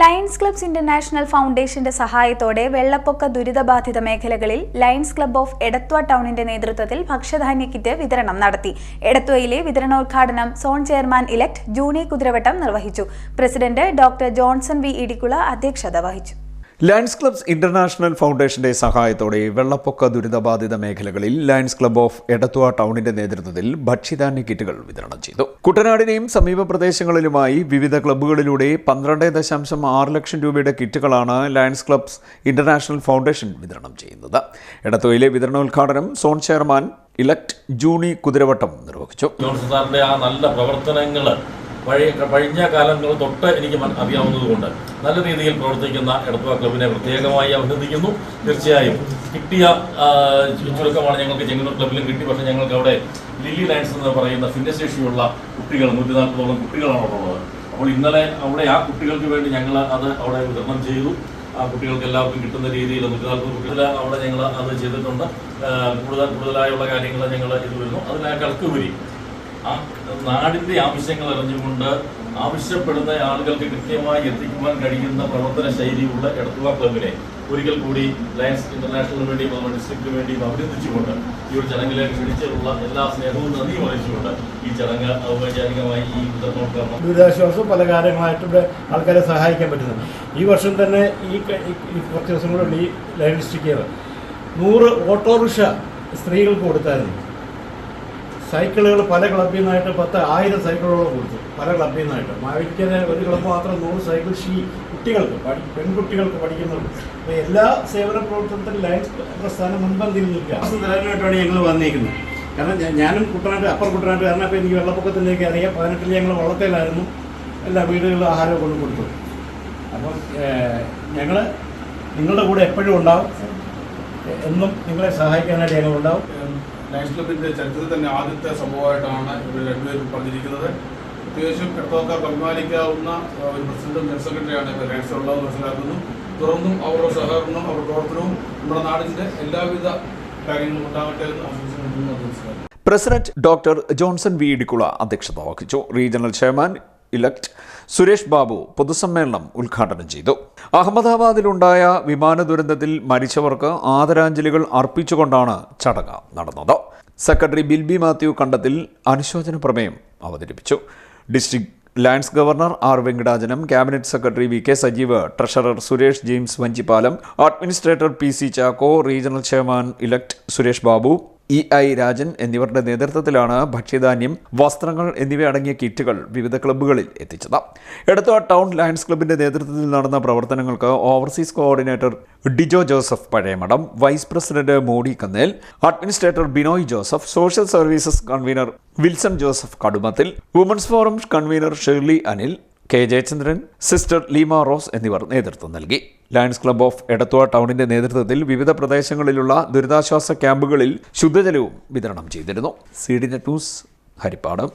Lions clubs international ഫൗണ്ടേഷന്റെ സഹായത്തോടെ വെള്ളപ്പൊക്ക ദുരിതബാധിത മേഖലകളിൽ ലയൺസ് ക്ലബ് ഓഫ് എടത്വ ടൗണിന്റെ നേതൃത്വത്തിൽ ഭക്ഷ്യധാന്യ കിറ്റ് വിതരണം നടത്തി. എടത്വയിലെ വിതരണോദ്ഘാടനം zone chairman elect Juni Kuthiravattam നിർവഹിച്ചു. President doctor Johnson V Idikkula അധ്യക്ഷത വഹിച്ചു. ലയൺസ് ക്ലബ്സ് ഇന്റർനാഷണൽ ഫൗണ്ടേഷന്റെ സഹായത്തോടെ വെള്ളപ്പൊക്ക ദുരിതബാധിത മേഖലകളിൽ ലയൺസ് ക്ലബ് ഓഫ് എടത്വ ടൗണിന്റെ നേതൃത്വത്തിൽ ഭക്ഷ്യധാന്യ കിറ്റുകൾ വിതരണം ചെയ്തു. കുട്ടനാടിനെയും സമീപ പ്രദേശങ്ങളിലുമായി വിവിധ ക്ലബ്ബുകളിലൂടെ പന്ത്രണ്ട് ദശാംശം ആറ് ലക്ഷം രൂപയുടെ കിറ്റുകളാണ് ലയൺസ് ക്ലബ്സ് ഇന്റർനാഷണൽ ഫൗണ്ടേഷൻ വിതരണം ചെയ്യുന്നത്. എടത്വയിലെ വിതരണോദ്ഘാടനം zone chairman elect Juni Kuthiravattam നിർവഹിച്ചു. ആ നല്ല പ്രവർത്തനങ്ങൾ പഴയ കഴിഞ്ഞ കാലങ്ങൾ തൊട്ട് എനിക്ക് അറിയാവുന്നതുകൊണ്ട് നല്ല രീതിയിൽ പ്രവർത്തിക്കുന്ന എടത്തുവ ക്ലബിനെ പ്രത്യേകമായി അഭിനന്ദിക്കുന്നു. തീർച്ചയായും കിട്ടിയ ചുരുക്കമാണ് ഞങ്ങൾക്ക് ചെങ്ങന്നൂർ ക്ലബിലും കിട്ടി. പക്ഷേ ഞങ്ങൾക്ക് അവിടെ ലില്ലി ലയൻസ് എന്ന് പറയുന്ന ഭിന്നശേഷിയുള്ള കുട്ടികൾ നൂറ്റി നാൽപ്പതോളം കുട്ടികളാണ് അവിടെ ഉള്ളത്. അപ്പോൾ ഇന്നലെ അവിടെ ആ കുട്ടികൾക്ക് വേണ്ടി ഞങ്ങൾ അത് അവിടെ വിതരണം ചെയ്തു. ആ കുട്ടികൾക്ക് എല്ലാവർക്കും കിട്ടുന്ന രീതിയിൽ നൂറ്റി നാൽപ്പത് കുട്ടികൾ അവിടെ ഞങ്ങൾ അത് ചെയ്തിട്ടുണ്ട്. കൂടുതൽ കൂടുതലായുള്ള കാര്യങ്ങൾ ഞങ്ങൾ ഇത് വരുന്നു. അതിനേക്കാൾക്ക് ഉപരി ആ നാടിന്റെ ആവശ്യങ്ങൾ അറിഞ്ഞുകൊണ്ട് ആവശ്യപ്പെടുന്ന ആളുകൾക്ക് കൃത്യമായി എത്തിക്കുവാൻ കഴിയുന്ന പ്രവർത്തന ശൈലിയുള്ള എടത്തുവ ക്ലബിനെ ഒരിക്കൽ കൂടി ലയൻസ് ഇന്റർനാഷണലിന് വേണ്ടിയും നമ്മുടെ ഡിസ്ട്രിക്റ്റിന് വേണ്ടിയും അഭിനന്ദിച്ചുകൊണ്ട് ഈ ഒരു ചടങ്ങിലേക്ക് ക്ഷണിച്ചിട്ടുള്ള എല്ലാ സ്നേഹവും നന്ദിയും അറിയിച്ചുകൊണ്ട് ഈ ചടങ്ങ് ഔപചാരികമായി ഈ വിതരണോദ്ഘാടനം ദുരിതാശ്വാസവും പല കാര്യങ്ങളായിട്ട് ഇവിടെ ആൾക്കാരെ സഹായിക്കാൻ പറ്റുന്നുണ്ട് ഈ വർഷം തന്നെ ഈ കുറച്ച് ദിവസം കൂടെ ഈ ലയൻ ഡിസ്ട്രിക്റ്റ് നൂറ് ഓട്ടോറിക്ഷ സ്ത്രീകൾക്ക് കൊടുത്തായിരുന്നു. സൈക്കിളുകൾ പല ക്ലബിൽ നിന്നായിട്ട് പത്ത് ആയിരം സൈക്കിളുകൾ കൊടുത്തു. പല ക്ലബിൽ നിന്നായിട്ട്. മഴയ്ക്കത് ഒരു ക്ലബ് മാത്രം നൂറ് സൈക്കിൾ ഷീ കുട്ടികൾക്ക് പഠി പെൺകുട്ടികൾക്ക് പഠിക്കുന്നുണ്ട് അപ്പോൾ എല്ലാ സേവന പ്രവർത്തനത്തിലും ലയൻസ് പ്രസ്ഥാനം മുൻപന്തിയിൽ നിൽക്കുക. ഞങ്ങൾ വന്നിരിക്കുന്നത് കാരണം ഞാനും കുട്ടനാട്ട് അപ്പർ കുട്ടനാട്ട് കാരണം അപ്പോൾ എനിക്ക് വെള്ളപ്പൊക്കത്തിലേക്ക് അറിയാം. പതിനെട്ടിൽ ഞങ്ങൾ വള്ളത്തിലായിരുന്നു. എല്ലാ വീടുകളിലും ആഹാരം കൊണ്ട് കൊടുത്തു. അപ്പോൾ ഞങ്ങൾ നിങ്ങളുടെ കൂടെ എപ്പോഴും ഉണ്ടാവും. എന്നും നിങ്ങളെ സഹായിക്കാനായിട്ട് ഞങ്ങൾ ഉണ്ടാവും. ലയൺസ് ക്ലബിന്റെ ചരിത്രത്തിൽ തന്നെ ആദ്യത്തെ സംഭവമായിട്ടാണ് ഇവർ രണ്ടുപേരും പറഞ്ഞിരിക്കുന്നത്. അത്യാവശ്യം ഇടത്തോക്കാർക്ക് ബഹുമാനിക്കാവുന്ന ഒരു പ്രസിഡന്റും ജനറൽ സെക്രട്ടറിയാണ് ഇവർ ലയൺസ് മനസ്സിലാക്കുന്നു. തുടർന്നും അവരുടെ സഹകരണവും അവരുടെ പ്രവർത്തനവും നമ്മുടെ നാടിന്റെ എല്ലാവിധ കാര്യങ്ങളും ഉണ്ടാകട്ടെ എന്ന് ആശംസിക്കുന്നു. President doctor Johnson V Idikkula അധ്യക്ഷത വഹിച്ചു. Regional chairman elect Suresh Babu പൊതുസമ്മേളനം ഉദ്ഘാടനം ചെയ്തു. അഹമ്മദാബാദിലുണ്ടായ വിമാന ദുരന്തത്തിൽ മരിച്ചവർക്ക് ആദരാഞ്ജലികൾ അർപ്പിച്ചുകൊണ്ടാണ് ചടങ്ങ് നടന്നത്. സെക്രട്ടറി ബിൽബി മാത്യു കണ്ടത്തിൽ അനുശോചന പ്രമേയം അവതരിപ്പിച്ചു. District Lions governor R Venkatachalam cabinet secretary V K Sajeev treasurer Suresh James Vanchippalam administrator P C Chacko regional chairman elect Suresh Babu E I Rajan എന്നിവരുടെ നേതൃത്വത്തിലാണ് ഭക്ഷ്യധാന്യം വസ്ത്രങ്ങൾ എന്നിവയടങ്ങിയ കിറ്റുകൾ വിവിധ ക്ലബ്ബുകളിൽ എത്തിച്ചത്. എടുത്ത ടൗൺ ലയൺസ് ക്ലബിന്റെ നേതൃത്വത്തിൽ നടന്ന പ്രവർത്തനങ്ങൾക്ക് overseas coordinator Dijo Joseph Pazhayamadom vice president Mody Kannel administrator Binoy Joseph social services convener Wilson Joseph Kadumathil women's forum convener Shirley Anil K. Jayachandran sister Leema Rose എന്നിവർ നേതൃത്വം നൽകി. ലയൺസ് ക്ലബ്ബ് ഓഫ് എടത്വ ടൗണിന്റെ നേതൃത്വത്തിൽ വിവിധ പ്രദേശങ്ങളിലുള്ള ദുരിതാശ്വാസ ക്യാമ്പുകളിൽ ശുദ്ധജലവും വിതരണം ചെയ്തിരുന്നു. C D net news Harippad.